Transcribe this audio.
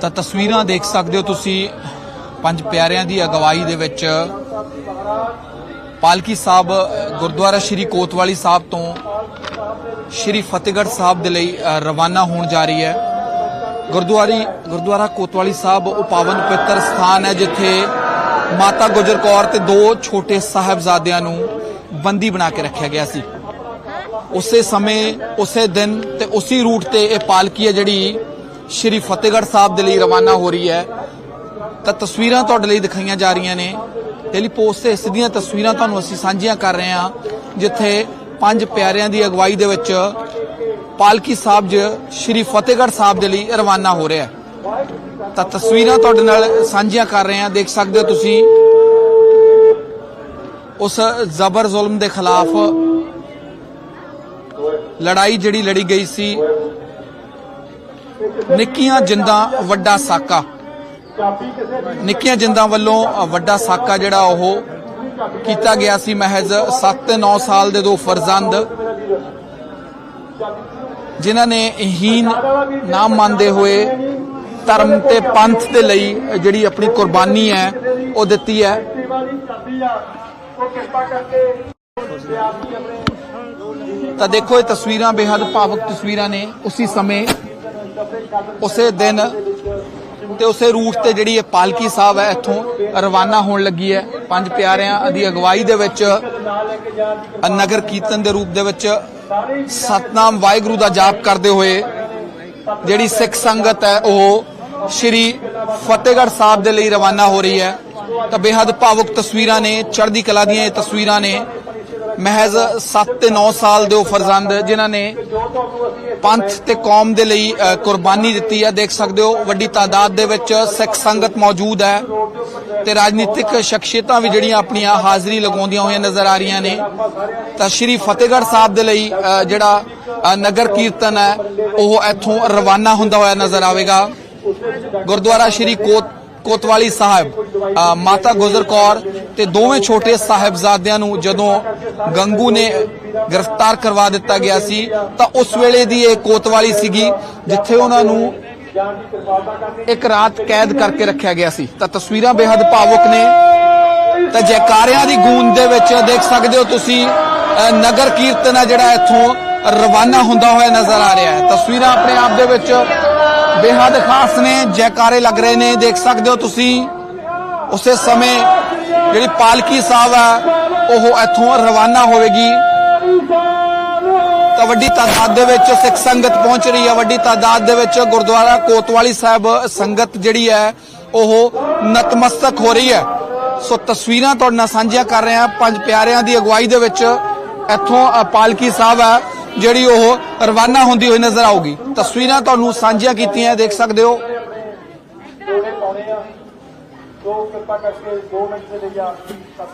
ਤਾਂ ਤਸਵੀਰਾਂ ਦੇਖ ਸਕਦੇ ਹੋ ਤੁਸੀਂ ਪੰਜ ਪਿਆਰਿਆਂ ਦੀ ਅਗਵਾਈ ਦੇ ਵਿੱਚ। ਪਾਲਕੀ ਸਾਹਿਬ, ਗੁਰਦੁਆਰਾ ਸ਼੍ਰੀ ਕੋਤਵਾਲੀ ਸਾਹਿਬ ਤੋਂ ਸ਼੍ਰੀ ਫਤਿਹਗੜ੍ਹ ਸਾਹਿਬ ਦੇ ਲਈ ਰਵਾਨਾ ਹੋਣ ਜਾ ਰਹੀ ਹੈ। ਗੁਰਦੁਆਰੀ, ਗੁਰਦੁਆਰਾ ਕੋਤਵਾਲੀ ਸਾਹਿਬ ਉਹ ਪਾਵਨ ਪਵਿੱਤਰ ਸਥਾਨ ਹੈ, ਜਿੱਥੇ ਮਾਤਾ ਗੁਜਰ ਕੌਰ ਤੇ ਦੋ ਛੋਟੇ ਸਾਹਿਬਜ਼ਾਦਿਆਂ ਨੂੰ ਬੰਦੀ ਬਣਾ ਕੇ ਰੱਖਿਆ ਗਿਆ ਸੀ। ਉਸੇ ਸਮੇਂ, ਉਸੇ ਦਿਨ ਤੇ ਉਸੇ ਰੂਟ ਤੇ ਇਹ ਪਾਲਕੀ ਹੈ ਜਿਹੜੀ ਸ਼੍ਰੀ ਫਤਿਹਗੜ੍ਹ ਸਾਹਿਬ ਦੇ ਲਈ ਰਵਾਨਾ ਹੋ ਰਹੀ ਹੈ। ਤਾਂ ਤਸਵੀਰਾਂ ਤੁਹਾਡੇ ਲਈ ਦਿਖਾਈਆਂ ਜਾ ਰਹੀਆਂ ਨੇ। ਡੇਲੀ ਪੋਸਟ ਤੇ ਇਸ ਦੀਆਂ ਤਸਵੀਰਾਂ ਤੁਹਾਨੂੰ ਅਸੀਂ ਸਾਂਝੀਆਂ ਕਰ ਰਹੇ ਹਾਂ, ਜਿੱਥੇ ਪੰਜ ਪਿਆਰਿਆਂ ਦੀ ਅਗਵਾਈ ਦੇ ਵਿੱਚ ਪਾਲਕੀ ਸਾਹਿਬ ਜ ਸ਼੍ਰੀ ਫਤਿਹਗੜ੍ਹ ਸਾਹਿਬ ਦੇ ਲਈ ਰਵਾਨਾ ਹੋ ਰਿਹਾ ਹੈ। ਤਾਂ ਤਸਵੀਰਾਂ ਤੁਹਾਡੇ ਨਾਲ ਸਾਂਝੀਆਂ ਕਰ ਰਹੇ ਹਾਂ। ਦੇਖ ਸਕਦੇ ਹੋ ਤੁਸੀਂ ਉਸ ਜ਼ਬਰ ਜ਼ੁਲਮ ਦੇ ਖਿਲਾਫ ਲੜਾਈ ਜਿਹੜੀ ਲੜੀ ਗਈ ਸੀ। ਨਿੱਕੀਆਂ ਜਿੰਦਾਂ ਵੱਡਾ ਸਾਕਾ। ਨਿੱਕੀਆਂ ਜਿੰਦਾਂ ਵੱਲੋਂ ਵੱਡਾ ਸਾਕਾ ਜਿਹੜਾ ਉਹ ਕੀਤਾ ਗਿਆ ਸੀ ਮਹਿਜ਼ 7 ਤੇ 9 ਸਾਲ ਦੇ ਦੋ ਫਰਜ਼ੰਦ, ਜਿਨ੍ਹਾਂ ਨੇ ਹੀਨ ਨਾਮ ਮੰਨਦੇ ਹੋਏ ਧਰਮ ਤੇ ਪੰਥ ਦੇ ਲਈ ਜਿਹੜੀ ਆਪਣੀ ਕੁਰਬਾਨੀ ਹੈ, ਉਹ ਦਿੱਤੀ ਹੈ। ਤਾਂ ਦੇਖੋ ਇਹ ਤਸਵੀਰਾਂ ਬੇहद ਭਾਵਕ ਤਸਵੀਰਾਂ ਨੇ। ਉਸੇ ਸਮੇਂ ਉਸੇ ਦਿਨ ਤੇ ਉਸੇ ਰੂਟ ਤੇ ਜਿਹੜੀ ਇਹ ਪਾਲਕੀ ਸਾਹਿਬ ਹੈ, ਇੱਥੋਂ ਰਵਾਨਾ ਹੋਣ ਲੱਗੀ ਹੈ। ਪੰਜ ਪਿਆਰਿਆਂ ਦੀ ਅਗਵਾਈ ਦੇ ਵਿੱਚ, ਨਗਰ ਕੀਰਤਨ ਦੇ ਰੂਪ ਦੇ ਵਿੱਚ ਸਤਨਾਮ ਵਾਹਿਗੁਰੂ ਦਾ ਜਾਪ ਕਰਦੇ ਹੋਏ ਜਿਹੜੀ ਸਿੱਖ ਸੰਗਤ ਹੈ, ਉਹ ਸ਼੍ਰੀ ਫਤਿਹਗੜ੍ਹ ਸਾਹਿਬ ਦੇ ਲਈ ਰਵਾਨਾ ਹੋ ਰਹੀ ਹੈ। ਤਾਂ ਬੇहद ਭਾਵੁਕ ਤਸਵੀਰਾਂ ਨੇ, ਚੜ੍ਹਦੀ ਕਲਾ ਦੀਆਂ ਇਹ ਤਸਵੀਰਾਂ ਨੇ। ਮਹਿਜ਼ 7 ਤੇ 9 ਸਾਲ ਦੇ ਉਹ ਫਰਜ਼ੰਦ ਜਿਨ੍ਹਾਂ ਨੇ ਪੰਥ ਤੇ ਕੌਮ ਦੇ ਲਈ ਕੁਰਬਾਨੀ ਦਿੱਤੀ ਹੈ। ਦੇਖ ਸਕਦੇ ਹੋ, ਵੱਡੀ ਤਾਦਾਦ ਦੇ ਵਿੱਚ ਸਿੱਖ ਸੰਗਤ ਮੌਜੂਦ ਹੈ ਤੇ ਰਾਜਨੀਤਿਕ ਸ਼ਖਸੀਅਤਾਂ ਵੀ ਜਿਹੜੀਆਂ ਆਪਣੀਆਂ ਹਾਜ਼ਰੀ ਲਗਾਉਂਦੀਆਂ ਹੋਈਆਂ ਨਜ਼ਰ ਆ ਰਹੀਆਂ ਨੇ। ਤਾਂ ਸ਼੍ਰੀ ਫਤਿਹਗੜ੍ਹ ਸਾਹਿਬ ਦੇ ਲਈ ਜਿਹੜਾ ਨਗਰ ਕੀਰਤਨ ਹੈ, ਉਹ ਇੱਥੋਂ ਰਵਾਨਾ ਹੁੰਦਾ ਹੋਇਆ ਨਜ਼ਰ ਆਵੇਗਾ। ਗੁਰਦੁਆਰਾ ਸ਼੍ਰੀ ਕੋਟ ਕੋਤਵਾਲੀ ਸਾਹਿਬ ਮਾਤਾ ਗੁਜਰ ਕੌਰ ਤੇ ਦੋਵੇਂ ਛੋਟੇ ਸਾਹਿਬਜ਼ਾਦਿਆਂ ਨੂੰ ਜਦੋਂ ਗੰਗੂ ਨੇ ਗ੍ਰਿਫਤਾਰ ਕਰਵਾ ਦਿੱਤਾ ਗਿਆ ਸੀ। ਤਾਂ ਉਸ ਵੇਲੇ ਦੀ ਇਹ ਕੋਤਵਾਲੀ ਸੀਗੀ, ਜਿੱਥੇ ਉਹਨਾਂ ਨੂੰ ਇੱਕ ਰਾਤ ਕੈਦ ਕਰਕੇ ਰੱਖਿਆ ਗਿਆ ਸੀ। ਤਾਂ ਤਸਵੀਰਾਂ ਬੇहद ਭਾਵੁਕ ਨੇ। ਤਾਂ ਜੈਕਾਰਿਆਂ ਦੀ ਗੂੰਜ ਦੇ ਵਿੱਚ ਦੇਖ ਸਕਦੇ ਹੋ ਤੁਸੀਂ ਨਗਰ ਕੀਰਤਨ ਆ ਜਿਹੜਾ ਇੱਥੋਂ ਰਵਾਨਾ ਹੁੰਦਾ ਹੋਇਆ ਨਜ਼ਰ ਆ ਰਿਹਾ ਹੈ। ਤਸਵੀਰਾਂ ਆਪਣੇ ਆਪ ਦੇ ਵਿੱਚ ਬੇहद ਖਾਸ ਨੇ, ਜੈਕਾਰੇ ਲੱਗ ਰਹੇ ਨੇ। ਦੇਖ ਸਕਦੇ ਹੋ ਤੁਸੀਂ, ਉਸੇ ਸਮੇਂ ਜਿਹੜੀ ਪਾਲਕੀ ਸਾਹਿਬ ਆ ਉਹ ਇੱਥੋਂ ਰਵਾਨਾ ਹੋਵੇਗੀ। ਤਾਂ ਵੱਡੀ ਤਾਦਾਦ ਦੇ ਵਿੱਚ ਸਿੱਖ ਸੰਗਤ ਪਹੁੰਚ ਰਹੀ ਹੈ। ਵੱਡੀ ਤਾਦਾਦ ਦੇ ਵਿੱਚ ਗੁਰਦੁਆਰਾ ਕੋਤਵਾਲੀ ਸਾਹਿਬ ਸੰਗਤ ਜਿਹੜੀ ਹੈ, ਉਹ ਨਤਮਸਤਕ ਹੋ ਰਹੀ ਹੈ। ਸੋ ਤਸਵੀਰਾਂ ਤੁਹਾਡੇ ਨਾਲ ਸਾਂਝੀਆਂ ਕਰ ਰਹੇ ਹਾਂ। ਪੰਜ ਪਿਆਰਿਆਂ ਦੀ ਅਗਵਾਈ ਦੇ ਵਿੱਚ ਇੱਥੋਂ ਪਾਲਕੀ ਸਾਹਿਬ ਹੈ, ਜਿਹੜੀ ਉਹ ਰਵਾਨਾ ਹੁੰਦੀ ਹੋਈ ਨਜ਼ਰ ਆਊਗੀ। ਤਸਵੀਰਾਂ ਤੁਹਾਨੂੰ ਸਾਂਝੀਆਂ ਕੀਤੀਆਂ, ਦੇਖ ਸਕਦੇ ਹੋ। ਜੋੜੇ ਕਿਰਪਾ ਕਰਕੇ 2 ਮਿੰਟ ਦੇ ਲਈ ਆ ਸਤਿਗੁਰਾਂ